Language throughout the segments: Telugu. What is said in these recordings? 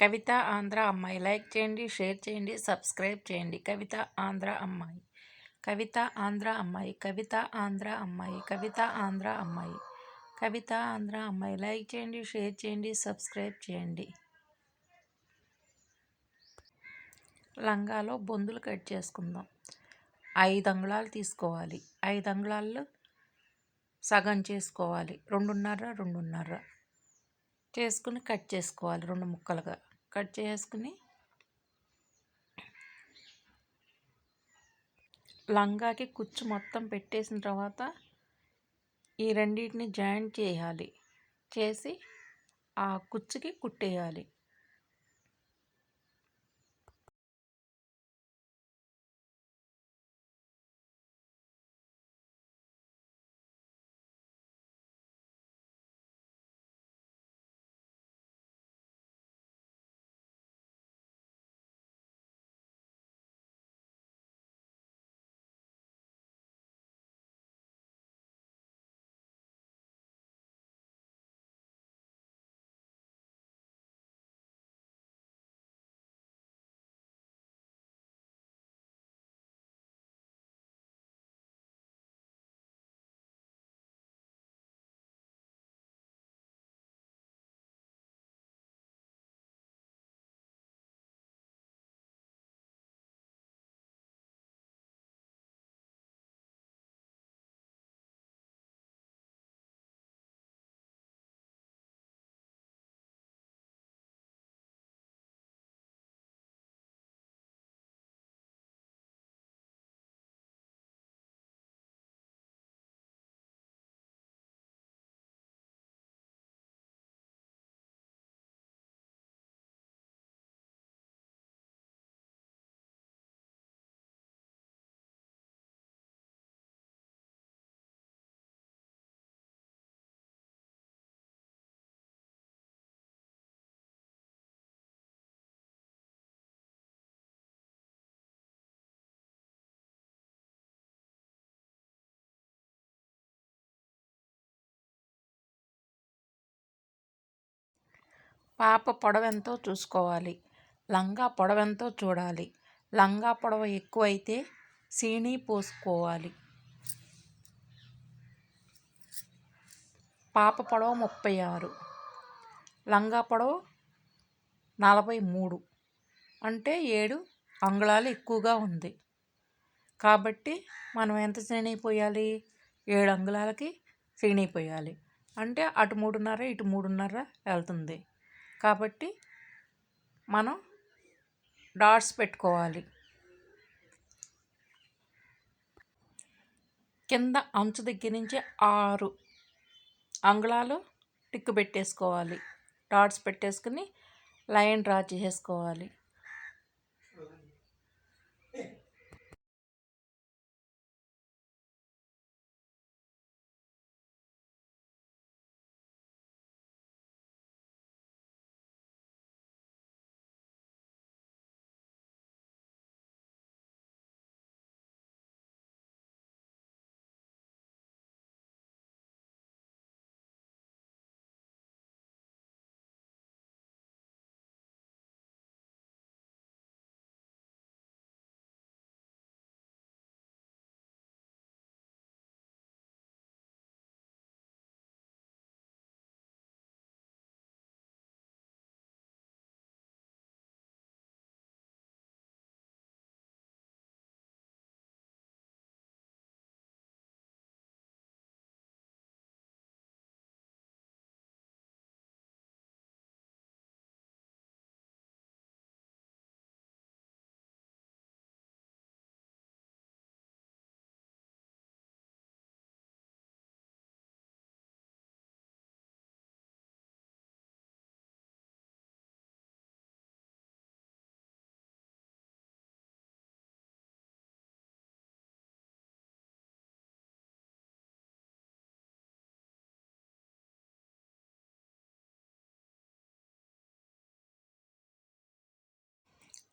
కవిత ఆంధ్ర అమ్మాయి. లైక్ చేయండి షేర్ చేయండి సబ్స్క్రైబ్ చేయండి. కవిత ఆంధ్ర అమ్మాయి. కవిత ఆంధ్ర అమ్మాయి. కవిత ఆంధ్ర అమ్మాయి. కవిత ఆంధ్ర అమ్మాయి. కవిత ఆంధ్ర అమ్మాయి. లైక్ చేయండి షేర్ చేయండి సబ్స్క్రైబ్ చేయండి. లంగాలో బొందులు కట్ చేసుకుందాం. ఐదు అంగుళాలు తీసుకోవాలి. ఐదు అంగుళాలు సగం చేసుకోవాలి. రెండున్నర రెండున్నర. చేసుకుని కట్ చేసుకోవాలి రెండు ముక్కలుగా. కట్ చేసుకుని లంగాకి కుచ్చు మొత్తం పెట్టేసిన తర్వాత ఈ రెండింటిని జాయింట్ చేయాలి. చేసి ఆ కుచ్చుకి కుట్టేయాలి. పాప పొడవెంతో చూసుకోవాలి. లంగా పొడవెంతో చూడాలి. లంగా పొడవ ఎక్కువైతే సీణీ పోసుకోవాలి. పాప పొడవ ముప్పై ఆరు లంగా పొడవ నలభై మూడు అంటే ఏడు అంగుళాలు ఎక్కువగా ఉంది. కాబట్టి మనం ఎంత శ్రేణి పోయాలి? ఏడు అంగుళాలకి శ్రేణి పోయాలి. అంటే అటు మూడున్నర ఇటు మూడున్నర వెళ్తుంది. కాబట్టి మనం డాట్స్ పెట్టుకోవాలి. కింద అంచు దగ్గర నుంచి ఆరు అంగుళాలు టిక్కు పెట్టేసుకోవాలి. డాట్స్ పెట్టేసుకుని లైన్ డ్రా చేసేసుకోవాలి.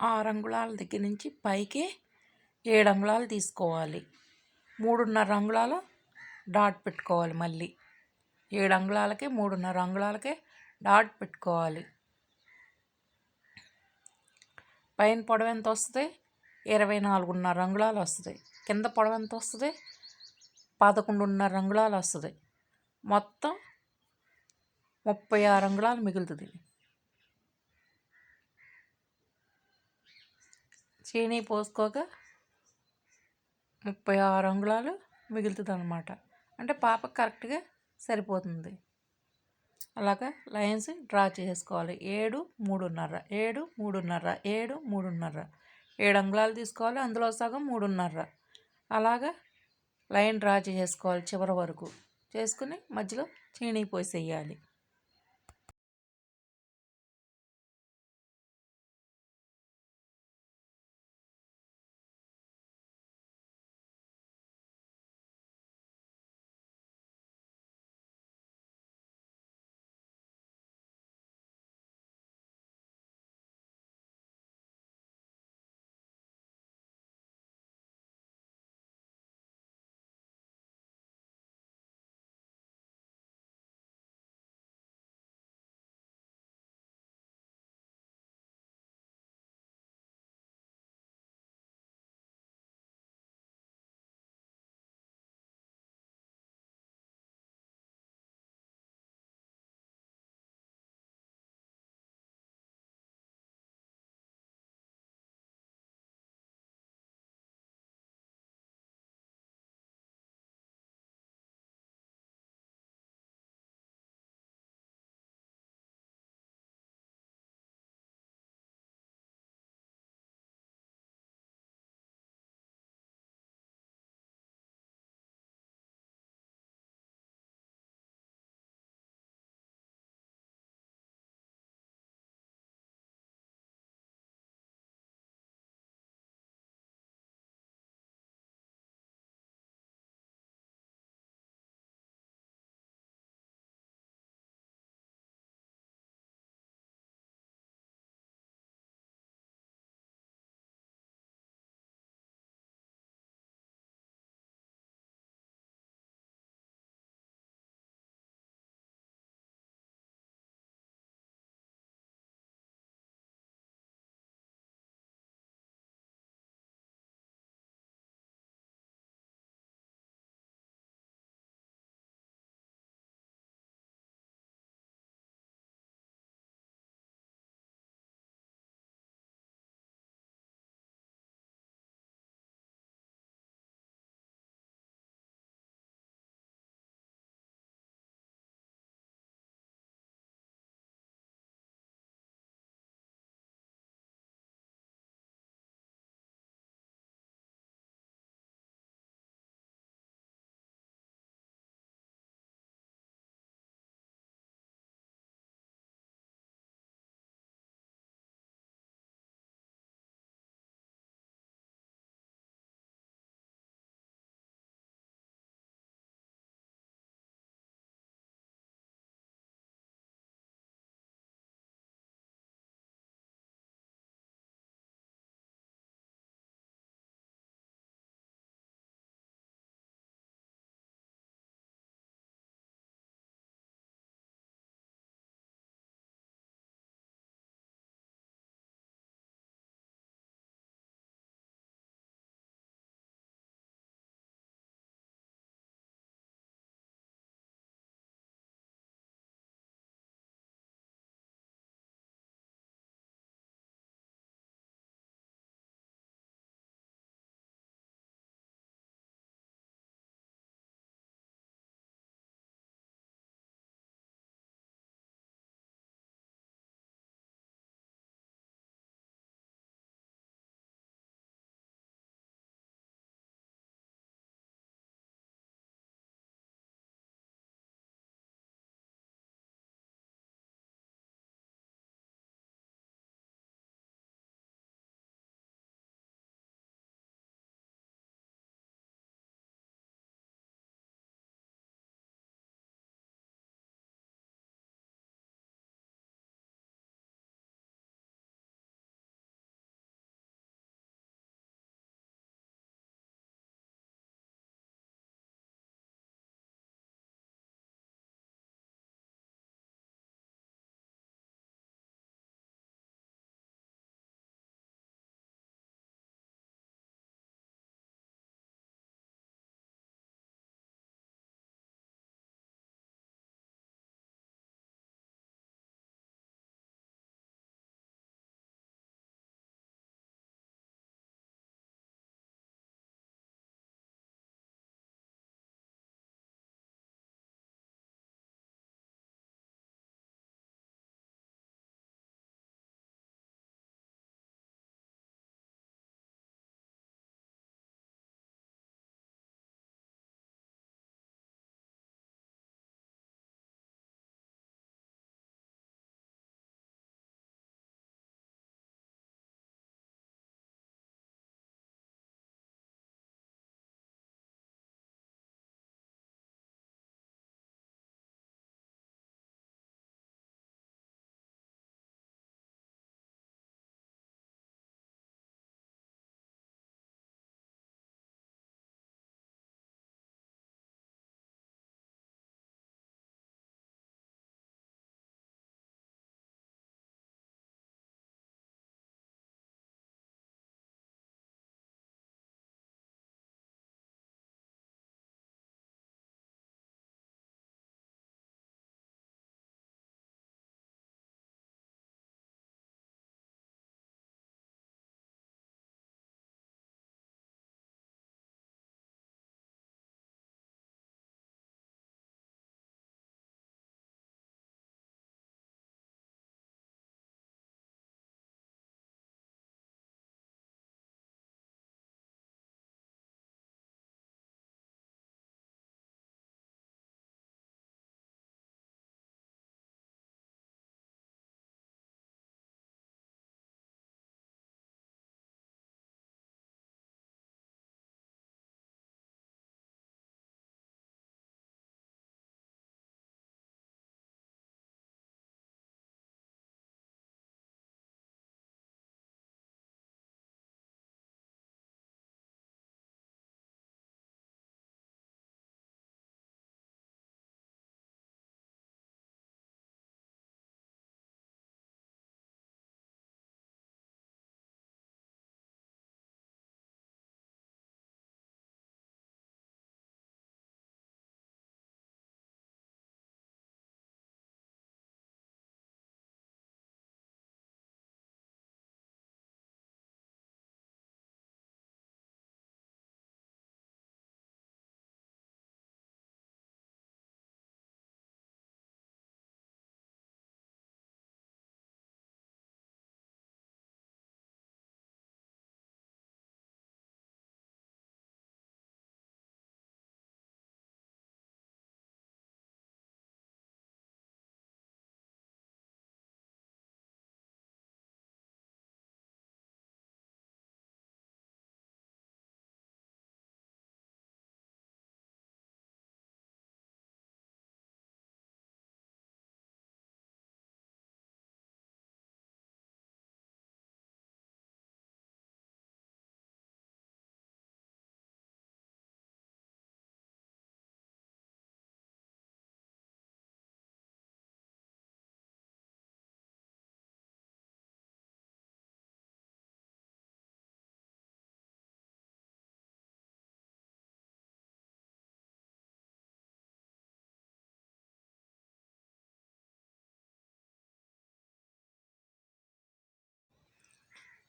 ఆరు అంగుళాల దగ్గర నుంచి పైకి ఏడు అంగుళాలు తీసుకోవాలి. మూడున్నర అంగుళాలు డాట్ పెట్టుకోవాలి మళ్ళీ. ఏడు అంగుళాలకి మూడున్నర అంగుళాలకే డాట్ పెట్టుకోవాలి. పైన పొడవు ఎంత వస్తుంది? ఇరవై నాలుగున్నర అంగుళాలు వస్తుంది. కింద పొడవు ఎంత వస్తుంది? పదకొండున్నర అంగుళాలు వస్తుంది. మొత్తం ముప్పై ఆరు అంగుళాలు మిగులుతుంది. చీనీ పోసుకోగా ముప్పై ఆరు అంగుళాలు మిగులుతుంది అనమాట అంటే పాప కరెక్ట్గా సరిపోతుంది. అలాగా లైన్స్ డ్రా చేసుకోవాలి. ఏడు మూడున్నర ఏడు మూడున్నర ఏడు మూడున్నర. ఏడు అంగుళాలు తీసుకోవాలి. అందులో సగం మూడున్నర. అలాగా లైన్ డ్రా చేసుకోవాలి చివరి వరకు. చేసుకుని మధ్యలో చీనీ పోసేయాలి.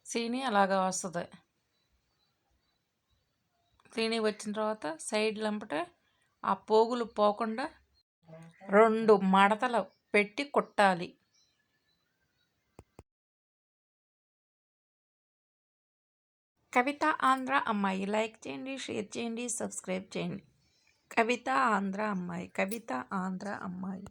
సీని అలాగా వస్తుంది. సీని వచ్చిన తర్వాత సైడ్ లంపటే ఆ పోగులు పోకుండా రెండు మడతలు పెట్టి కుట్టాలి. కవిత ఆంధ్ర అమ్మాయి లైక్ చేయండి షేర్ చేయండి సబ్స్క్రైబ్ చేయండి. కవిత ఆంధ్ర అమ్మాయి కవిత ఆంధ్ర అమ్మాయి.